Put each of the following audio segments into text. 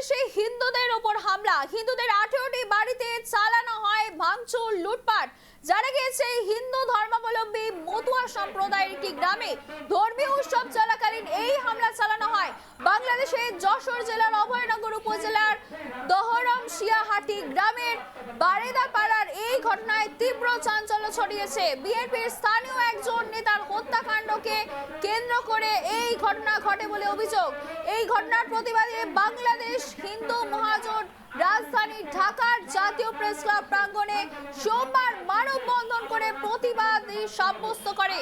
বাংলাদেশে হিন্দুদের ওপর হামলা। হিন্দুদের আঠেরোটি বাড়িতে চালানো হয় ভাঙচুর, লুটপাট। জানা গিয়েছে, হিন্দু ধর্মাবলম্বী মতুয়া সম্প্রদায়ের একটি গ্রামে ধর্মীয় উৎসব চলাকালীন এই হামলা চালানো হয়। বাংলাদেশে যশোর জেলার অভয়নগর উপজেলার দহরম শিয়াহাটি গ্রামের বারেদা পাড়ার এই তীব্র চাঞ্চল্য ছড়িয়েছে। বিএনপির স্থানীয় একজন নেতার হত্যাকাণ্ডকে কেন্দ্র করে এই ঘটনা ঘটে বলে অভিযোগ। এই ঘটনার প্রতিবাদে বাংলাদেশ হিন্দু মহাজোট রাজধানী ঢাকার জাতীয় প্রেস ক্লাব প্রাঙ্গণে সোমবার মানববন্ধন করে প্রতিবাদ সাব্যস্ত করে।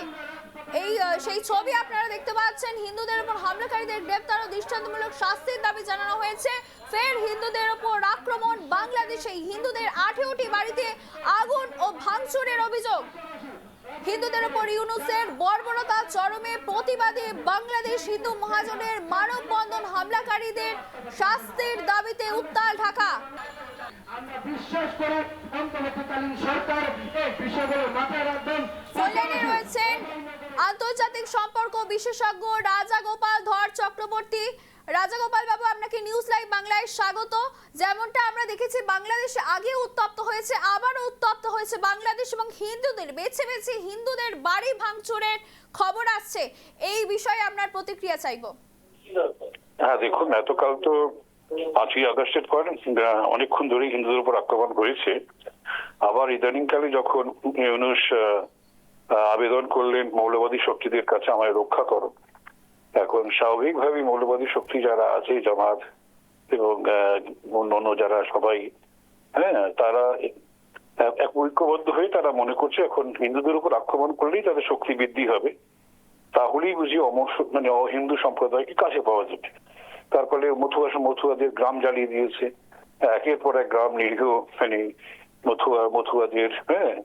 এই সেই ছবি আপনারা দেখতে পাচ্ছেন। হিন্দুদের উপর হামলাকারীদের গ্রেপ্তার ও দৃষ্টান্তমূলক শাস্তির দাবি জানানো হয়েছে। ফের হিন্দুদের উপর আক্রমণ। বাংলাদেশে হিন্দুদের আঠেরোটি বাড়িতে আগুন ও ভাঙচুরের অভিযোগ। হিন্দুদের উপর ইউনুসের বর্বরতা, চরমে প্রতিবাদে বাংলাদেশ হিন্দু মহাজনের মানববন্ধন হামলাকারীদের শাস্তির দাবিতে উত্তাল ঢাকা। আমরা বিশ্বাস করে অন্তর্বর্তীকালীন সরকার এই বিষয়গুলো মাথায় রাখবেন। আন্তর্জাতিক সম্পর্ক বিশেষজ্ঞ রাজা গোপাল ধর চক্রবর্তী। রাজা গোপাল বাবু, আপনাকে নিউজ লাইভ বাংলায় স্বাগত। যেমনটা আমরা দেখেছি, বাংলাদেশে আগে উত্তপ্ত হয়েছে, আবারও উত্তপ্ত হয়েছে বাংলাদেশ এবং হিন্দুদের, বেছে বেছে হিন্দুদের বাড়ি ভাঙচুরের খবর আসছে। এই বিষয়ে আপনার প্রতিক্রিয়া চাইব। হ্যাঁ দেখুন, এতকাল তো পাঁচই আগস্টের পর অনেকক্ষণ ধরে হিন্দুদের উপর আক্রমণ হয়েছে আবার ইদানিংকালে যখন ইউনুস আবেদন করলেন মৌলবাদী শক্তিদের কাছে আমায় রক্ষা করো। এখন স্বাভাবিকভাবেই মৌলবাদী শক্তি যারা আছে, জামাত এবং অন্যান্য যারা সবাই হ্যাঁ তারা এক ঐক্যবদ্ধ হয়ে তারা মনে করছে, এখন হিন্দুদের উপর আক্রমণ করলেই তাদের শক্তি বৃদ্ধি হবে। তাহলেই বুঝি অমর মানে অহিন্দু সম্প্রদায়কে কাছে পাওয়া যাবে। তার ফলে মথুয়া মথুয়াদের গ্রাম জ্বালিয়ে দিয়েছে। একের পর এক গ্রাম নিরীহ মানে মথুয়া, মথুয়াদের হ্যাঁ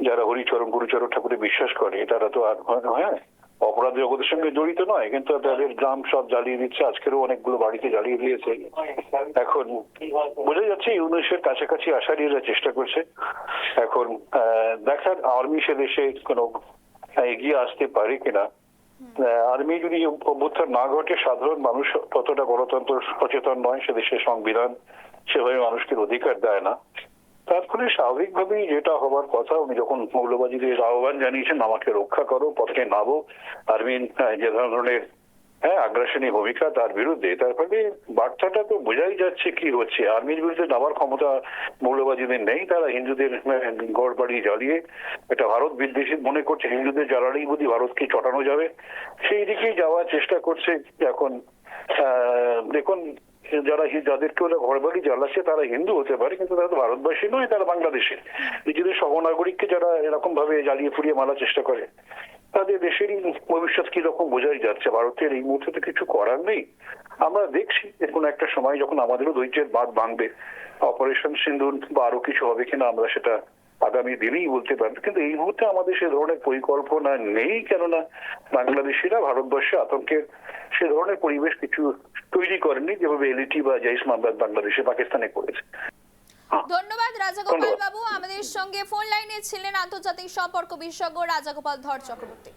যারা হরিচরণ, গুরুচরণ ঠাকুরে বিশ্বাস করে, তারা তো আর হ্যাঁ অপরাধ জগতের সঙ্গে জড়িত নয়, কিন্তু তাদের গ্রাম সব জ্বালিয়ে দিচ্ছে, আজকেরও অনেকগুলো বাড়িতে জ্বালিয়ে দিয়েছে। এখন বোঝা যাচ্ছে ইউনুসের কাছাকাছি আসারই এরা চেষ্টা করছে। এখন দেখার আর্মি সে দেশে কোনো এগিয়ে আসতে পারে কিনা। আর্মি যদি অভ্যুত্থান না ঘটে, সাধারণ মানুষ ততটা গণতন্ত্র সচেতন নয়, সে দেশের সংবিধান সেভাবে মানুষকে অধিকার দেয় না। তার ফলে স্বাভাবিকভাবেই যেটা হবার কথা, উনি যখন মৌলবাদীদের আহ্বান জানিয়েছেন, আমাকে রক্ষা করো, পথে নামো আর্মিন যে ধরনের হ্যাঁ আগ্রাসনী ভূমিকা তার বিরুদ্ধে। তার ফলে বার্তাটা তো বোঝাই যাচ্ছে কি হচ্ছে। আর্মির বিরুদ্ধে নামার ক্ষমতা মৌলবাদীদের নেই, তারা হিন্দুদের গড় বাড়ি জ্বালিয়ে এটা ভারত বিদ্বেষী মনে করছে, হিন্দুদের জ্বালালেই বুঝি ভারতকে চটানো যাবে। সেই দিকেই যাওয়ার চেষ্টা করছে এখন। দেখুন যারা যাদেরকে ওরা ঘর বাড়ি জ্বালাচ্ছে, তারা হিন্দু হতে পারে, কিন্তু তারা তো ভারতবাসী নয়, তারা বাংলাদেশের। নিজেদের সহনাগরিককে যারা এরকম ভাবে জ্বালিয়ে পুড়িয়ে মারার চেষ্টা করে, তাদের দেশেরই ভবিষ্যৎ কি রকম বোঝাই যাচ্ছে? ভারতের এই মুহূর্তে তো কিছু করার নেই। আমরা দেখছি কোনো একটা সময় যখন আমাদেরও ধৈর্যের বাদ ভাঙবে, অপারেশন সিন্ধুর বা আরও কিছু হবে কিনা আমরা সেটা আগামী দিনেই বলতে পারবে কিন্তু এই মুহূর্তে আমাদের সে ধরনের পরিকল্পনা নেই কেননা বাংলাদেশিরা ভারতবর্ষে আতঙ্কের সে ধরনের পরিবেশ কিছু তৈরি করেনি যেভাবে এলইটি বা জাইস মামলাদ বাংলাদেশে পাকিস্তানে করেছে। ধন্যবাদ রাজাগোপাল বাবু। আমাদের সঙ্গে ফোন লাইনে ছিলেন আন্তর্জাতিক সম্পর্ক বিশেষজ্ঞ রাজাগোপাল ধর চক্রবর্তী।